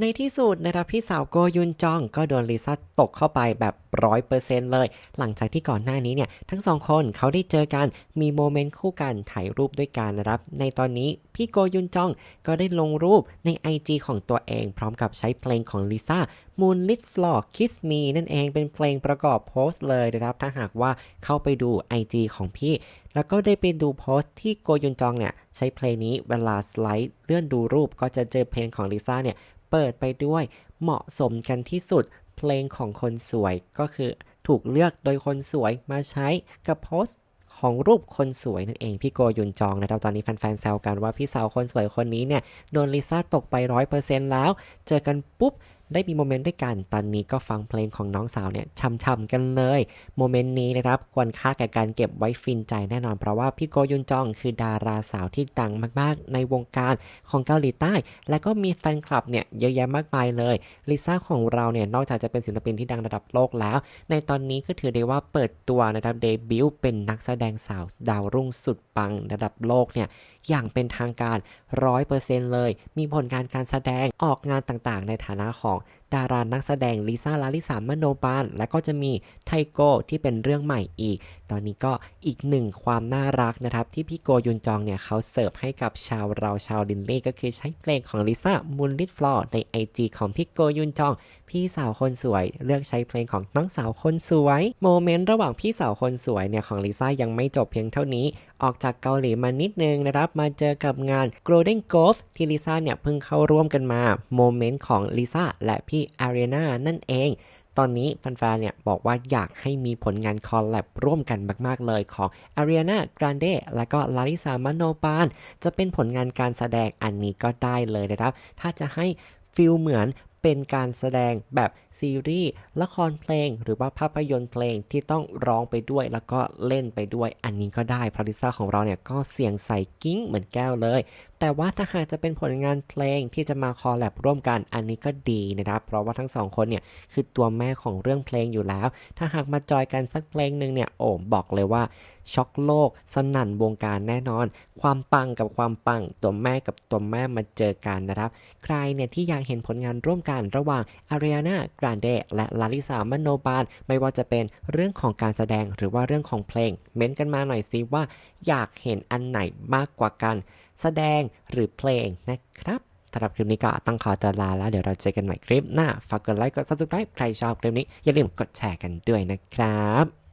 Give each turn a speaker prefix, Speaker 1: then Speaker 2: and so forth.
Speaker 1: ในที่สุดนะครับพี่สาวโกยุนจองก็โดนลิซ่าตกเข้าไปแบบร้อยเปอร์เซ็นต์เลย หลังจากที่ก่อนหน้านี้เนี่ย ทั้งสองคนเขาได้เจอกันมีโมเมนต์คู่กันถ่ายรูปด้วยกันนะครับ ในตอนนี้พี่โกยุนจองก็ได้ลงรูปใน IG ของตัวเอง พร้อมกับใช้เพลงของลิซ่า Moonlit Floor Kiss Me นั่นเองเป็นเพลงประกอบโพสต์เลยนะครับ ถ้าหากว่าเข้าไปดู IG ของพี่ แล้วก็ได้ไปดูโพสต์ที่โกยุนจองเนี่ยใช้เพลงนี้เวลาสไลด์เลื่อนดูรูปก็จะเจอเพลงของลิซ่าเนี่ย เปิดไปด้วย เหมาะสมกันที่สุด เพลงของคนสวยก็คือถูกเลือกโดยคนสวยมาใช้กับโพสต์ของรูปคนสวยนั่นเองพี่โกยุนจองนะครับตอนนี้แฟนๆแซวกันว่าพี่สาวคนสวยคนนี้เนี่ย โดนลิซ่าตกไปร้อยเปอร์เซ็นต์แล้ว เจอกันปุ๊บ ได้มีโมเมนต์ด้วยกัน ตอนนี้ก็ฟังเพลงของน้องสาวเนี่ยช่ำๆกันเลย โมเมนต์นี้นะครับควรค่าแก่การเก็บไว้ฟินใจแน่นอน เพราะว่าพี่โกยุนจองคือดาราสาวที่ดังมากๆ ในวงการของเกาหลีใต้ และก็มีแฟนคลับเนี่ยเยอะแยะมากมายเลยลิซ่าของเราเนี่ยนอกจากจะเป็นศิลปินที่ดังระดับโลกแล้ว ในตอนนี้ก็ถือได้ว่าเปิดตัวนะครับเดบิวต์เป็นนักแสดงสาวดาวรุ่งสุดปังระดับโลกเนี่ยอย่างเป็นทางการร้อยเปอร์เซนต์เลย มีผลงานการแสดงออกงานต่างๆ ในฐานะของดารานักแสดงลิซ่าลาลิสามโนปาน และก็จะมีไทโก้ที่เป็นเรื่องใหม่อีก ตอนนี้ก็อีกหนึ่งความน่ารักนะครับ ที่พี่โกยุนจองเนี่ยเขาเสิร์ฟให้กับชาวเราชาวลินเล่ก็คือใช้เพลงของลิซ่ามูนลิทฟลอร์ใน IG ของพี่โกยุนจอง พี่สาวคนสวย เลือกใช้เพลงของน้องสาวคนสวยโมเมนต์ระหว่างพี่สาวคนสวยเนี่ยของลิซ่ายังไม่จบเพียงเท่านี้ ออกจากเกาหลีมานิดนึงนะครับมาเจอกับงาน Golden Globes ที่ลิซ่าเนี่ยเพิ่งเข้าร่วมกันมาโมเมนต์ของลิซ่าและพี่อารีนานั่นเอง ตอนนี้แฟนๆเนี่ยบอกว่าอยากให้มีผลงานคอลแลบร่วมกันมากๆเลยของ Ariana Grande และก็ Larissa Manopan จะเป็นผลงานการแสดงอันนี้ก็ได้เลยนะครับ ถ้าจะให้ฟิลเหมือน เป็นการแสดงแบบซีรีส์ละครเพลง หรือว่าภาพยนตร์เพลงที่ต้องร้องไปด้วยแล้วก็เล่นไปด้วย อันนี้ก็ได้เพราะลิซ่าของเราเนี่ยก็เสียงใสกิ้งเหมือนแก้วเลย แต่ว่าถ้าหากจะเป็นผลงานเพลงที่จะมาคอลแลบร่วมกันอันนี้ก็ดีนะครับ เพราะว่าทั้งสองคนเนี่ยคือตัวแม่ของเรื่องเพลงอยู่แล้ว ถ้าหากมาจอยกันสักเพลงหนึ่งเนี่ยโอ้บอกเลยว่าช็อกโลก สนั่นวงการแน่นอน ความปังกับความปังตัวแม่กับตัวแม่มาเจอกันนะครับ ใครเนี่ยที่อยากเห็นผลงานร่วมกันระหว่างอารี a นากรานเดและลาลิสามโนบานไม่ว่าจะเป็นเรื่องของการแสดงหรือว่าเรื่องของเพลง เม้นกันมาหน่อยสิว่า อยากเห็นอันไหนมากกว่ากัน แสดงหรือเพลงนะครับสำหรับคลิปนี้ก็ต้องขอตัวลาแล้วเดี๋ยวเราเจอกันใหม่คลิปหน้าฝากกดไลค์กด subscribe ใครชอบคลิปนี้อย่าลืมกดแชร์กันด้วยนะครับ